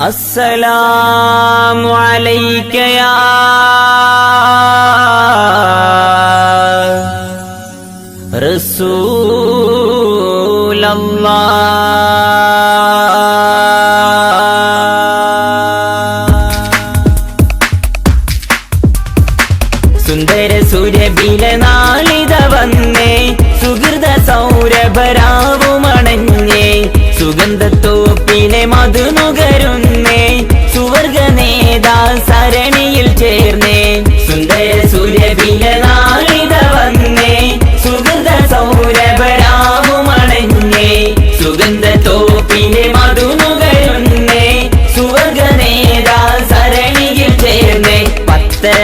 السلام عليك يا رسول الله സുന്ദര സുരബില നാളിത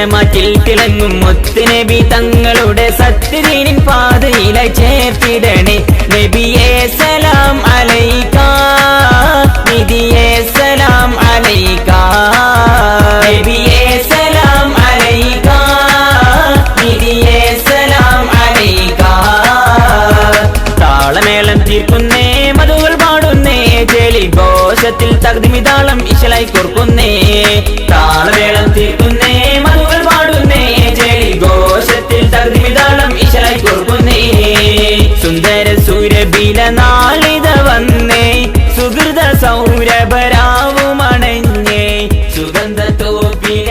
പത്തരമാറ്റിൽ തിളങ്ങും മുത്തുനബി തങ്ങളുടെ സത്യദീനിൻ പാതയില ചേർത്തിടണേ. നബിയെ സലാം അലൈക നിധിയെ സലാം അലൈക. നബിയെ സലാം അലൈക നിധിയെ സലാം അലൈക. താളമേളം തീർക്കുന്നേ മധുകൾ പാടുന്നേ ജലി ഘോഷത്തിൽ തകതിമിതാളം ഇശലായി കൊടുക്കുന്നേ താളമേളം തീർക്കുന്നേ സൗരഭില നാളിത വന്നേ സുഹൃത സൗരഭരാവുമണഞ്ഞേ സുഗന്ധ തോപ്പില